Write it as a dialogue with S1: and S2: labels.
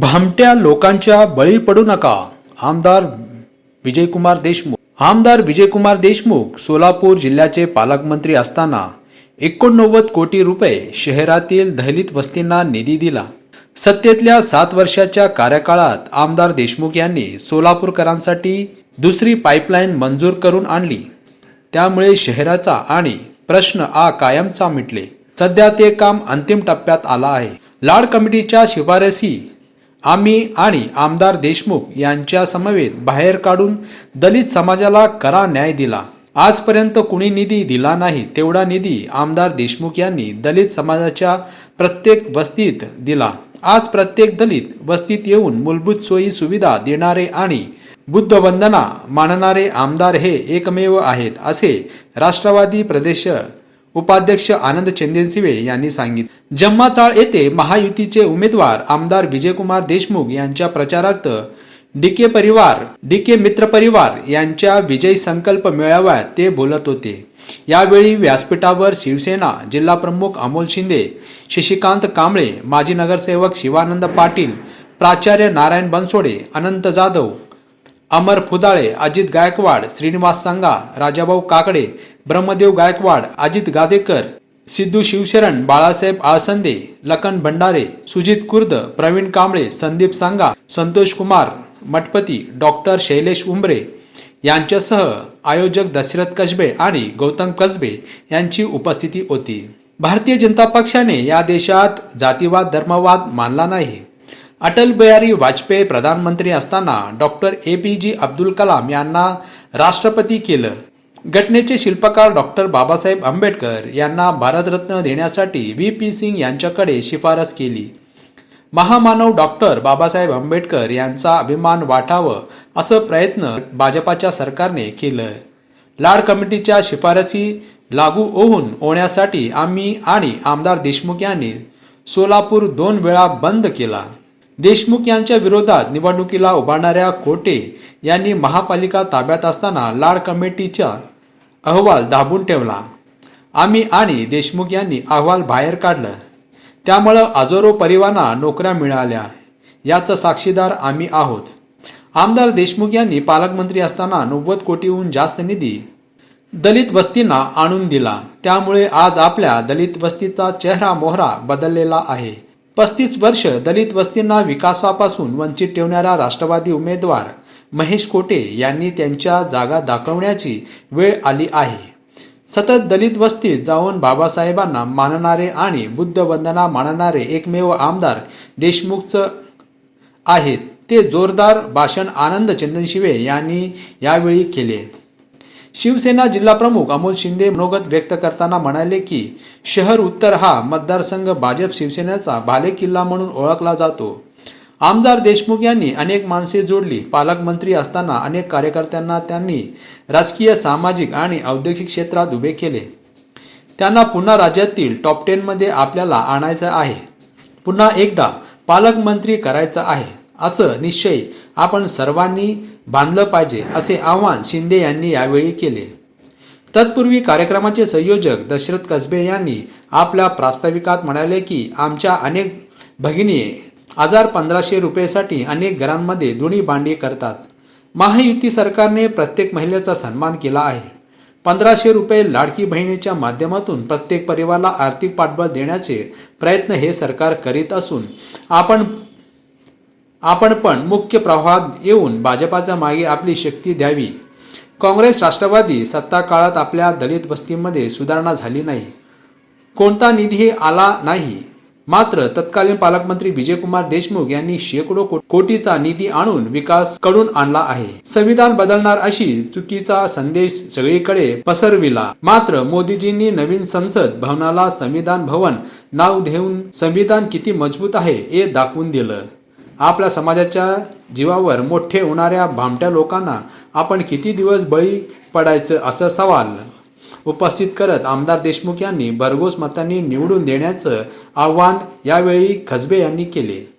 S1: भामट्या लोकांच्या बळी पडू नका. आमदार विजयकुमार देशमुख. आमदार विजयकुमार देशमुख सोलापूर जिल्ह्याचे पालकमंत्री असताना एकोणनव्वद कोटी रुपये शहरातील दलित वस्तींना निधी दिला. सत्तेतल्या सात वर्षाच्या कार्यकाळात आमदार देशमुख यांनी सोलापूरकरांसाठी दुसरी पाईपलाईन मंजूर करून आणली. त्यामुळे शहराचा आणि प्रश्न आ कायमचा मिटले. सध्या ते काम अंतिम टप्प्यात आला आहे. लाड कमिटीच्या शिफारसी आम्ही आणि आमदार देशमुख यांच्या समवेत बाहेर काढून दलित समाजाला करा न्याय दिला. आजपर्यंत कुणी निधी दिला नाही तेवढा निधी आमदार देशमुख यांनी दलित समाजाच्या प्रत्येक वस्तीत दिला. आज प्रत्येक दलित वस्तीत येऊन मूलभूत सोयी सुविधा देणारे आणि बुद्ध वंदना मानणारे आमदार हे एकमेव आहेत असे राष्ट्रवादी प्रदेश उपाध्यक्ष आनंद चंदेसिवे यांनी सांगितले. जम्माचाळ येथे महायुतीचे उमेदवार आमदार विजयकुमार देशमुख यांच्या प्रचारार्थ डीके परिवार डीके मित्र परिवार यांच्या विजय संकल्प मेळाव्यात ते बोलत होते. यावेळी व्यासपीठावर शिवसेना जिल्हा प्रमुख अमोल शिंदे शशिकांत कांबळे माजी नगरसेवक शिवानंद पाटील प्राचार्य नारायण बनसोडे अनंत जाधव अमर फुदाळे अजित गायकवाड श्रीनिवास सांगा राजाभाऊ काकडे ब्रह्मदेव गायकवाड अजित गादेकर सिद्धू शिवशरण बाळासाहेब आळसंदे लखन भंडारे सुजित कुर्द प्रवीण कांबळे संदीप सांगा संतोष कुमार मठपती डॉक्टर शैलेश उंबरे यांच्यासह आयोजक दशरथ कसबे आणि गौतम कसबे यांची उपस्थिती होती. भारतीय जनता पक्षाने या देशात जातीवाद धर्मवाद मानला नाही. अटल बिहारी वाजपेयी प्रधानमंत्री असताना doctor A P J Abdul Kalam यांना राष्ट्रपती केलं. घटनेचे शिल्पकार डॉक्टर बाबासाहेब आंबेडकर यांना भारतरत्न देण्यासाठी व्ही. पी. सिंग यांच्याकडे शिफारस केली. महामानव डॉक्टर बाबासाहेब आंबेडकर यांचा अभिमान वाटावं असं प्रयत्न भाजपाच्या सरकारने केलं. लाड कमिटीच्या शिफारसी लागू होऊन होण्यासाठी आम्ही आणि आमदार देशमुख यांनी सोलापूर दोन वेळा बंद केला. देशमुख यांच्या विरोधात निवडणुकीला उभारणाऱ्या कोटे यांनी महापालिका ताब्यात असताना लाड कमिटीच्या अहवाल दाबून ठेवला. आम्ही आणि देशमुख यांनी अहवाल बाहेर काढलं. त्यामुळं हजारो परिवारांना नोकऱ्या मिळाल्या. याचं साक्षीदार आम्ही आहोत. आमदार देशमुख यांनी पालकमंत्री असताना नव्वद कोटीहून जास्त निधी दलित वस्तींना आणून दिला. त्यामुळे आज आपल्या दलित वस्तीचा चेहरा मोहरा बदललेला आहे. पस्तीस वर्ष दलित वस्तींना विकासापासून वंचित ठेवणारा राष्ट्रवादी उमेदवार महेश कोटे यांनी त्यांच्या जागा दाखवण्याची वेळ आली आहे. सतत दलित वस्तीत जाऊन बाबासाहेबांना मानणारे आणि बुद्धवंदना मानणारे एकमेव आमदार देशमुखच आहेत. ते जोरदार भाषण आनंद चंदन शिवे यांनी यावेळी केले. शिवसेना जिल्हाप्रमुख अमोल शिंदे मनोगत व्यक्त करताना म्हणाले की शहर उत्तर हा मतदारसंघ भाजप शिवसेनेचा बालेकिल्ला म्हणून ओळखला जातो. आमदार देशमुख यांनी अनेक माणसे जोडली. पालकमंत्री असताना अनेक कार्यकर्त्यांना त्यांनी राजकीय सामाजिक आणि औद्योगिक क्षेत्रात उभे केले. त्यांना पुन्हा राज्यातील टॉप टेनमध्ये आपल्याला आणायचं आहे. पुन्हा एकदा पालकमंत्री करायचं आहे. असं निश्चय आपण सर्वांनी बांधलं पाहिजे असे आवाहन शिंदे यांनी यावेळी केले. तत्पूर्वी कार्यक्रमाचे संयोजक दशरथ कसबे यांनी आपल्या प्रास्ताविकात म्हणाले की आमच्या अनेक भगिनी हजार पंधराशे रुपयेसाठी अनेक घरांमध्ये दोन्ही भांडी करतात. महायुती सरकारने प्रत्येक महिलेचा सन्मान केला आहे. पंधराशे रुपये लाडकी बहिणीच्या माध्यमातून प्रत्येक परिवाराला आर्थिक पाठबळ देण्याचे प्रयत्न हे सरकार करीत असून आपण आपण पण मुख्य प्रवाहात येऊन भाजपाच्या मागे आपली शक्ती द्यावी. काँग्रेस राष्ट्रवादी सत्ता काळात आपल्या दलित वस्तीमध्ये सुधारणा झाली नाही. कोणता निधी आला नाही मात्र तत्कालीन पालकमंत्री विजयकुमार देशमुख यांनी शेकडो कोटीचा निधी आणून विकासकडून आणला आहे. संविधान बदलणार अशी चुकीचा संदेश सगळीकडे पसरविला. मात्र मोदीजींनी नवीन संसद भवनाला संविधान भवन नाव देऊन संविधान किती मजबूत आहे हे दाखवून दिलं. आपल्या समाजाच्या जीवावर मोठे होणाऱ्या भामट्या लोकांना आपण किती दिवस बळी पडायचं असं सवाल उपस्थित करत आमदार देशमुख यांनी भरघोस मतांनी निवडून देण्याचं आवाहन यावेळी खसबे यांनी केले.